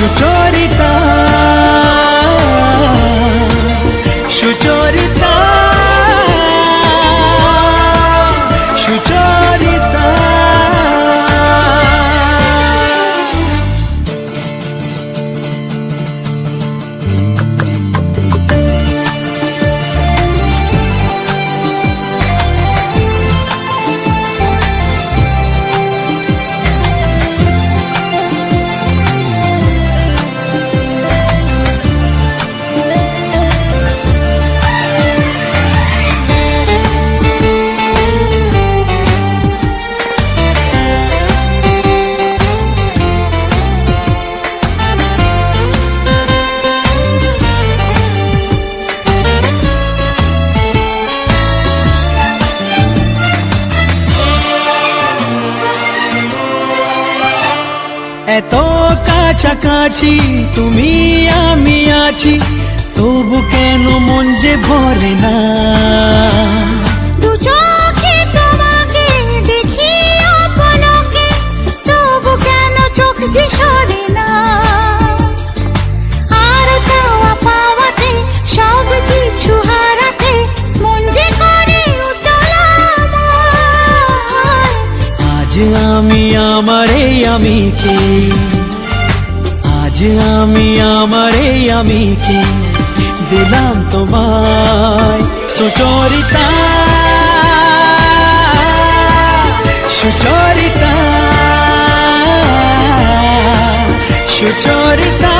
সুচরিতা সুচরিতা এত কাছাকাছি, তুমি আমি আছি, তবু কেন মন যে ভরে না? তোমাকে দেখি তবু কেন চোখ যে আমি আমার এই আমি কে? আজ আমি আমার এই আমি কে? দিলাম তোমায় সুচরিতা। সুচরিতা। সুচরিতা।